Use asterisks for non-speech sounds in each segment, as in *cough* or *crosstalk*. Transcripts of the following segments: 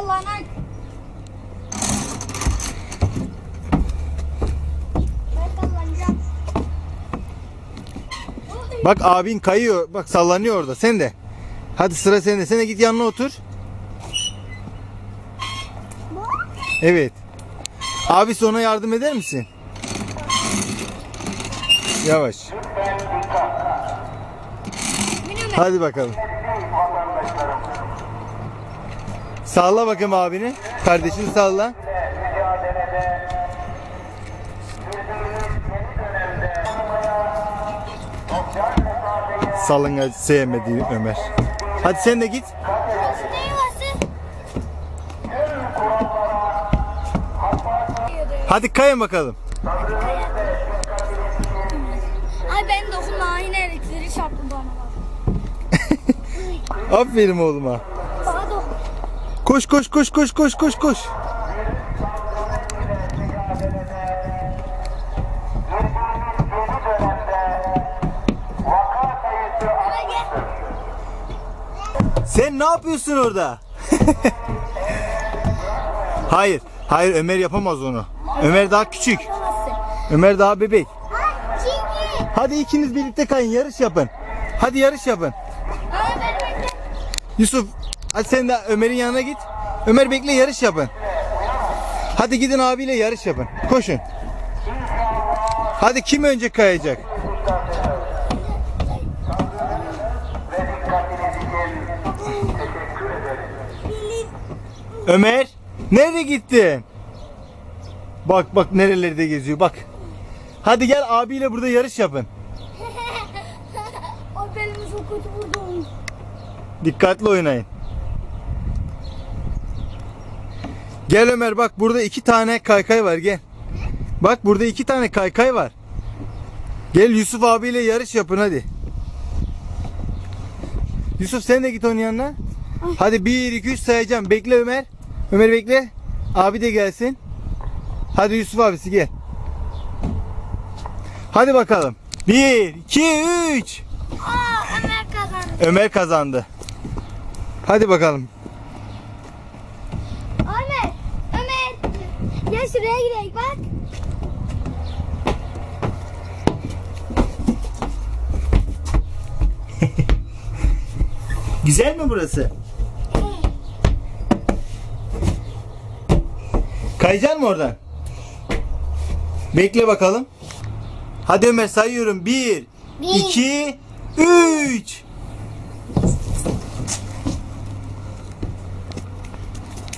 sallanak. Bak abin kayıyor. Bak sallanıyor orada. Sen de. Hadi sıra sende. Sen de git yanına otur. Evet. Abisi ona yardım eder misin? Yavaş. Hadi bakalım. Salla bakayım abini. Kardeşini salla. Salınga sevmedi Ömer. Hadi sen de git. Hadi kayın bakalım. Ay ben dokunma yine elektriği çarptı bana. *laughs* Aferin oğluma. Koş koş koş koş koş koş koş. Sen ne yapıyorsun orada? *laughs* hayır. Hayır Ömer yapamaz onu. Ömer daha küçük. Ömer daha bebek. Hadi ikiniz birlikte kayın yarış yapın. Hadi yarış yapın. Yusuf hadi sen de Ömer'in yanına git. Ömer bekle yarış yapın. Hadi gidin abiyle yarış yapın. Koşun. Hadi kim önce kayacak? Ömer nereye gittin? Bak bak nerelerde geziyor bak. Hadi gel abiyle burada yarış yapın. *laughs* Benim çok kötü vurdum. Dikkatli oynayın. Gel Ömer bak burada iki tane kaykay var gel. Bak burada iki tane kaykay var. Gel Yusuf abiyle yarış yapın hadi. Yusuf sen de git onun yanına. Hadi 1 2 3 sayacağım. Bekle Ömer. Ömer bekle. Abi de gelsin. Hadi Yusuf abisi gel. Hadi bakalım. 1 2 3 Aa Ömer kazandı. Ömer kazandı. Hadi bakalım. Ömer. Ömer. Gel şuraya gidelim bak. *laughs* Güzel mi burası? Kayacaksın mı oradan? Bekle bakalım. Hadi Ömer sayıyorum. 1, Bir. 2, 3.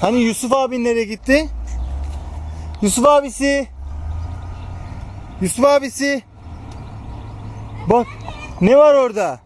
Hani Yusuf abin nereye gitti? Yusuf abisi. Yusuf abisi. Bak ne var orada?